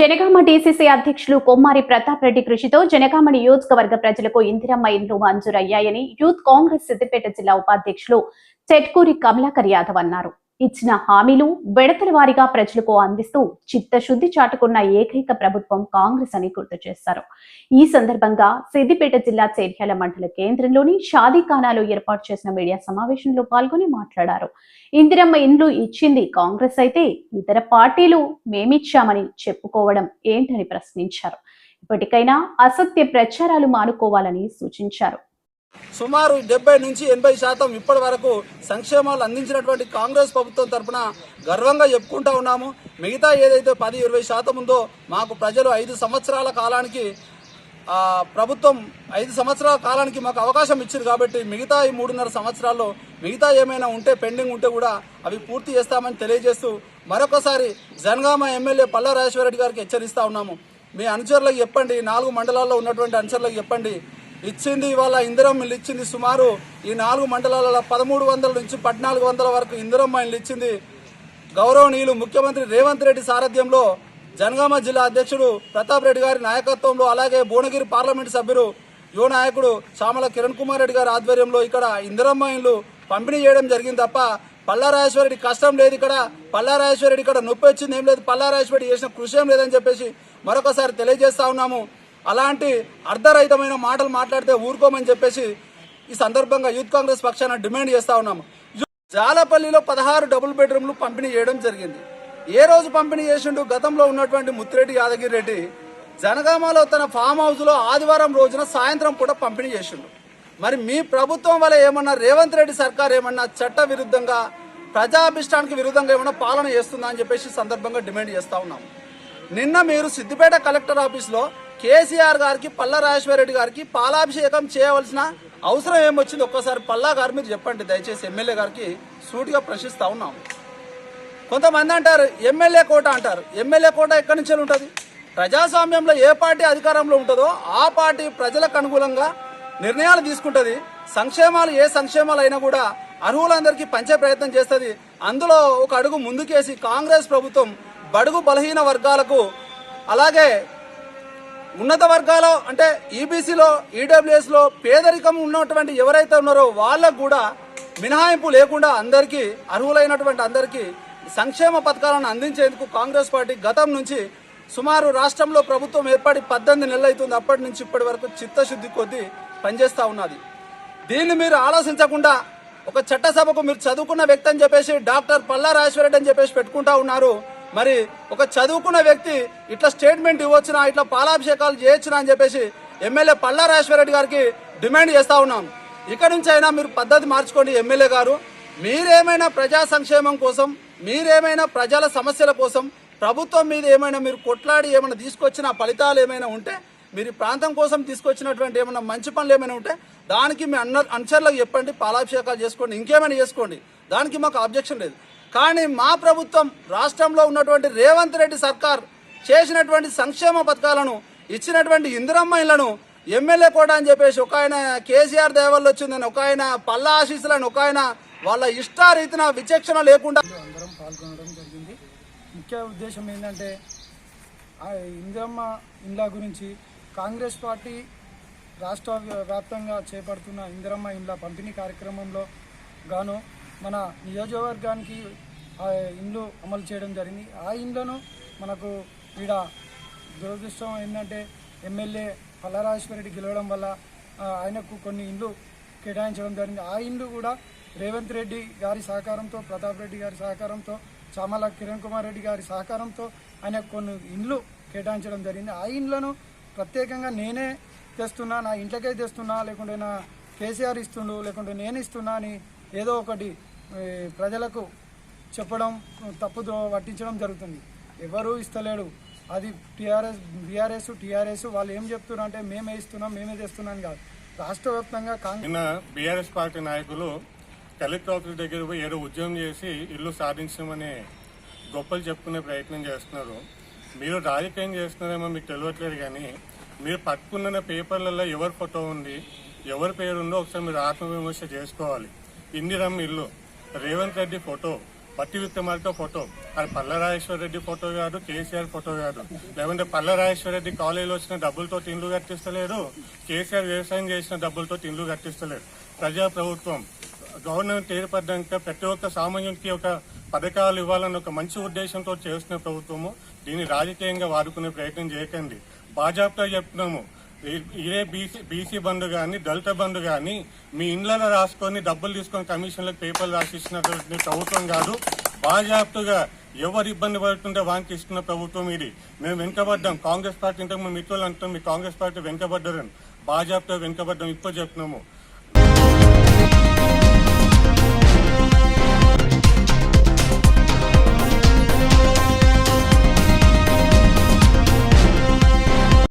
Janagama DCC అధ్యక్షులు కొమ్మారి ప్రతాప్ రెడ్డి కృషితో జనగామ నియోజకవర్గ ప్రజలకు ఇందిరమ్మ ఇండ్లు మంజూరయ్యాయని యూత్ కాంగ్రెస్ సిద్దిపేట జిల్లా ఉపాధ్యక్షులు చెట్కూరి కమలాకర్ యాదవ్ అన్నారు. ఇచ్చిన హామీలు విడతల వారీగా ప్రజలకు అందిస్తూ చిత్తశుద్ధి చాటుకున్న ఏకైక ప్రభుత్వం కాంగ్రెస్ అని గుర్తు చేశారు. ఈ సందర్భంగా సిద్దిపేట జిల్లా చేర్యాల మండల కేంద్రంలోని షాదీఖానాలో ఏర్పాటు చేసిన మీడియా సమావేశంలో పాల్గొని మాట్లాడారు. ఇందిరమ్మ ఇండ్లు ఇచ్చింది కాంగ్రెస్ అయితే ఇతర పార్టీలు మేమిచ్చామని చెప్పుకోవడం ఏంటని ప్రశ్నించారు. ఇప్పటికైనా అసత్య ప్రచారాలు మానుకోవాలని సూచించారు. సుమారు డెబ్బై నుంచి ఎనభై శాతం ఇప్పటి వరకు సంక్షేమాలు అందించినటువంటి కాంగ్రెస్ ప్రభుత్వం తరఫున గర్వంగా చెప్పుకుంటా ఉన్నాము. మిగతా ఏదైతే పది ఇరవై శాతం ఉందో మాకు ప్రజలు ఐదు సంవత్సరాల కాలానికి ప్రభుత్వం ఐదు సంవత్సరాల కాలానికి మాకు అవకాశం ఇచ్చింది కాబట్టి మిగతా ఈ మూడున్నర సంవత్సరాల్లో మిగతా ఏమైనా ఉంటే పెండింగ్ ఉంటే కూడా అవి పూర్తి చేస్తామని తెలియజేస్తూ మరొకసారి జనగామ ఎమ్మెల్యే పల్లా రాజేశ్వరరెడ్డి గారికి హెచ్చరిస్తా ఉన్నాము. మీ అనుచరులకు చెప్పండి నాలుగు మండలాల్లో ఉన్నటువంటి అనుచరులకు చెప్పండి ఇచ్చింది ఇవాళ ఇందిరమ్మ ఇల్లు ఇచ్చింది సుమారు ఈ నాలుగు మండలాలలో పదమూడు వందల నుంచి పద్నాలుగు వందల వరకు ఇందిరమ్మ ఇచ్చింది. గౌరవనీయులు ముఖ్యమంత్రి రేవంత్ రెడ్డి సారథ్యంలో జనగామ జిల్లా అధ్యక్షుడు ప్రతాప్ రెడ్డి గారి నాయకత్వంలో అలాగే భువనగిరి పార్లమెంటు సభ్యులు యువ నాయకుడు చామల కిరణ్ కుమార్ రెడ్డి గారి ఆధ్వర్యంలో ఇక్కడ ఇందిరమ్మ ఇల్లు పంపిణీ చేయడం జరిగింది తప్ప పల్లారాజేశ్వరుడి కష్టం లేదు ఇక్కడ. పల్లారాజేశ్వరుడి ఇక్కడ నొప్పి వచ్చింది ఏం లేదు. పల్లారాజేశ్వరరెడ్డి చేసిన కృషి ఏం లేదని చెప్పేసి మరొకసారి తెలియజేస్తా ఉన్నాము. అలాంటి అర్ధరహితమైన మాటలు మాట్లాడితే ఊరుకోమని చెప్పేసి ఈ సందర్భంగా యూత్ కాంగ్రెస్ పక్షాన డిమాండ్ చేస్తా ఉన్నాము జాలపల్లిలో పదహారు డబుల్ బెడ్రూమ్లు పంపిణీ చేయడం జరిగింది. ఏ రోజు పంపిణీ చేసిండు? గతంలో ఉన్నటువంటి ముత్తిరెడ్డి యాదగిరి రెడ్డి జనగామలో తన ఫామ్ హౌస్లో ఆదివారం రోజున సాయంత్రం కూడా పంపిణీ చేసిండు. మరి మీ ప్రభుత్వం వల్ల ఏమన్నా రేవంత్ రెడ్డి సర్కార్ ఏమన్నా చట్ట విరుద్ధంగా ప్రజాభిష్టానికి విరుద్ధంగా ఏమన్నా పాలన చేస్తుందా అని చెప్పేసి సందర్భంగా డిమాండ్ చేస్తా ఉన్నాం. నిన్న మీరు సిద్దిపేట కలెక్టర్ ఆఫీస్లో కేసీఆర్ గారికి పల్లా రాజేశ్వరరెడ్డి గారికి పాలాభిషేకం చేయవలసిన అవసరం ఏమొచ్చింది? ఒక్కసారి పల్లా గారు మీరు చెప్పండి. దయచేసి ఎమ్మెల్యే గారికి సూటిగా ప్రశ్నిస్తా ఉన్నాం. కొంతమంది అంటారు ఎమ్మెల్యే కోట అంటారు. ఎమ్మెల్యే కోట ఎక్కడి నుంచి ఉంటుంది? ప్రజాస్వామ్యంలో ఏ పార్టీ అధికారంలో ఉంటుందో ఆ పార్టీ ప్రజలకు అనుగుణంగా నిర్ణయాలు తీసుకుంటుంది. సంక్షేమాలు ఏ సంక్షేమాలు అయినా కూడా అర్హులందరికీ పంచే ప్రయత్నం చేస్తుంది. అందులో ఒక అడుగు ముందుకేసి కాంగ్రెస్ ప్రభుత్వం బడుగు బలహీన వర్గాలకు అలాగే ఉన్నత వర్గాల అంటే ఈబీసీలో ఈడబ్ల్యూఎస్లో పేదరికం ఉన్నటువంటి ఎవరైతే ఉన్నారో వాళ్ళకు కూడా మినహాయింపు లేకుండా అందరికీ అర్హులైనటువంటి అందరికీ సంక్షేమ పథకాలను అందించేందుకు కాంగ్రెస్ పార్టీ గతం నుంచి సుమారు రాష్ట్రంలో ప్రభుత్వం ఏర్పడి పద్దెనిమిది నెలలు అవుతుంది. అప్పటి నుంచి ఇప్పటి వరకు చిత్తశుద్ధి కొద్దీ పనిచేస్తూ ఉన్నది. దీన్ని మీరు ఆలోచించకుండా ఒక చట్టసభకు మీరు చదువుకున్న వ్యక్తి అని చెప్పేసి డాక్టర్ పల్లా రాజేశ్వరరెడ్డి అని చెప్పేసి పెట్టుకుంటా ఉన్నారు. మరి ఒక చదువుకున్న వ్యక్తి ఇట్లా స్టేట్మెంట్ ఇవ్వచ్చునా ఇట్లా పాలాభిషేకాలు చేయొచ్చునా అని చెప్పేసి ఎమ్మెల్యే పల్లా రాజేశ్వరరెడ్డి గారికి డిమాండ్ చేస్తా ఉన్నాం. ఇక్కడి నుంచి అయినా మీరు పద్ధతి మార్చుకోండి ఎమ్మెల్యే గారు. మీరేమైనా ప్రజా సంక్షేమం కోసం మీరేమైనా ప్రజల సమస్యల కోసం ప్రభుత్వం మీద ఏమైనా మీరు కొట్లాడి ఏమైనా తీసుకొచ్చిన ఫలితాలు ఏమైనా ఉంటే మీరు ప్రాంతం కోసం తీసుకొచ్చినటువంటి ఏమైనా మంచి పనులు ఏమైనా ఉంటే దానికి మీ అన్న అనుచరులకు చెప్పండి పాలాభిషేకాలు చేసుకోండి ఇంకేమైనా చేసుకోండి. దానికి మాకు అబ్జెక్షన్ లేదు. కానీ మా ప్రభుత్వం రాష్ట్రంలో ఉన్నటువంటి రేవంత్ రెడ్డి సర్కార్ చేసినటువంటి సంక్షేమ పథకాలను ఇచ్చినటువంటి ఇందిరమ్మ ఇళ్ళను ఎమ్మెల్యే కూడా అని చెప్పేసి ఒక ఆయన కేసీఆర్ దేవల్లో వచ్చిందని ఒక ఆయన పల్ల ఆశీస్సులని ఒక ఆయన వాళ్ళ ఇష్టారీతిన విచక్షణ లేకుండా అందరం పాల్గొనడం జరిగింది. ముఖ్య ఉద్దేశం ఏంటంటే ఆ ఇందిరమ్మ ఇండ్ల గురించి కాంగ్రెస్ పార్టీ రాష్ట్ర వ్యాప్తంగా చేపడుతున్న ఇందిరమ్మ ఇండ్ల పంపిణీ కార్యక్రమంలో గాను మన నియోజకవర్గానికి ఆ ఇండ్లు అమలు చేయడం జరిగింది. ఆ ఇండ్లను మనకు ఈడ దురదృష్టం ఏంటంటే ఎమ్మెల్యే పల్లరాజేశ్వరరెడ్డి గెలవడం వల్ల ఆయనకు కొన్ని ఇండ్లు కేటాయించడం జరిగింది. ఆ ఇండ్లు కూడా రేవంత్ రెడ్డి గారి సహకారంతో ప్రతాప్ రెడ్డి గారి సహకారంతో చామల కిరణ్ కుమార్ రెడ్డి గారి సహకారంతో ఆయన కొన్ని ఇండ్లు కేటాయించడం జరిగింది. ఆ ఇండ్లను ప్రత్యేకంగా నేనే తెస్తున్నా నా ఇంట్లోకే తెస్తున్నా లేకుంటే నా కేసీఆర్ ఇస్తుండు లేకుంటే నేను ఇస్తున్నా అని ఏదో ఒకటి ప్రజలకు చెప్పడం తప్పుదో పట్టించడం జరుగుతుంది. ఎవరు ఇస్తలేడు. అది టీఆర్ఎస్ బీఆర్ఎస్ టీఆర్ఎస్ వాళ్ళు ఏం చెప్తున్నారు అంటే మేమే ఇస్తున్నాం మేమే తెస్తున్నాం కాదు. రాష్ట్ర వ్యాప్తంగా కాంగ్రెస్ బీఆర్ఎస్ పార్టీ నాయకులు కలెక్టర్ ఆఫీస్ దగ్గర పోయి ఏదో ఉద్యమం చేసి ఇల్లు సాధించమని గొప్పలు చెప్పుకునే ప్రయత్నం చేస్తున్నారు. మీరు రాజకీయం చేస్తున్నారేమో మీకు తెలియట్లేదు కానీ మీరు పట్టుకున్న పేపర్లలో ఎవరి ఫోటో ఉంది ఎవరి పేరు ఉందో ఒకసారి మీరు ఆత్మవిమర్శ చేసుకోవాలి. ఇందిరమ్మ ఇల్లు. రేవంత్ రెడ్డి ఫోటో పట్టి విక్రమార్క ఫోటో. అది పల్లరాజేశ్వర రెడ్డి ఫోటో కాదు కేసీఆర్ ఫోటో కాదు. లేకుంటే పల్లరాజేశ్వర రెడ్డి కాలేజీలో వచ్చిన డబ్బులతో ఇండ్లు కట్టిస్తలేదు కేసీఆర్ వ్యవసాయం చేసిన డబ్బులతో ఇండ్లు కట్టిస్తలేదు ప్రజా ప్రభుత్వం గవర్నమెంట్ ఏర్పడ్డాక ప్రతి ఒక్క సామాన్యునికి ఒక పథకాలు ఇవ్వాలన్న ఒక మంచి ఉద్దేశంతో చేస్తున్న ప్రభుత్వము. దీన్ని రాజకీయంగా వాడుకునే ప్రయత్నం చేయకండి. బాజాప్తా చెప్తున్నాము. ఏ ఇదే బీసీ బీసీ బంధు కానీ దళిత బంధు కానీ మీ ఇండ్లలో రాసుకొని డబ్బులు తీసుకొని కమిషన్లకు పేపర్లు రాసిస్తున్నటువంటి ప్రభుత్వం కాదు. బాజాప్తుగా ఎవరు ఇబ్బంది పడుతుంటే వానికి ఇస్తున్న ప్రభుత్వం ఇది. మేము వెనుకబడ్డాం. కాంగ్రెస్ పార్టీ ఇంతకు మా మిత్రులు అంటాం మీ కాంగ్రెస్ పార్టీ వెనుకబడ్డారని. బాజాప్తో వెనుకబడ్డాం. ఇప్పుడు చెప్తున్నాము.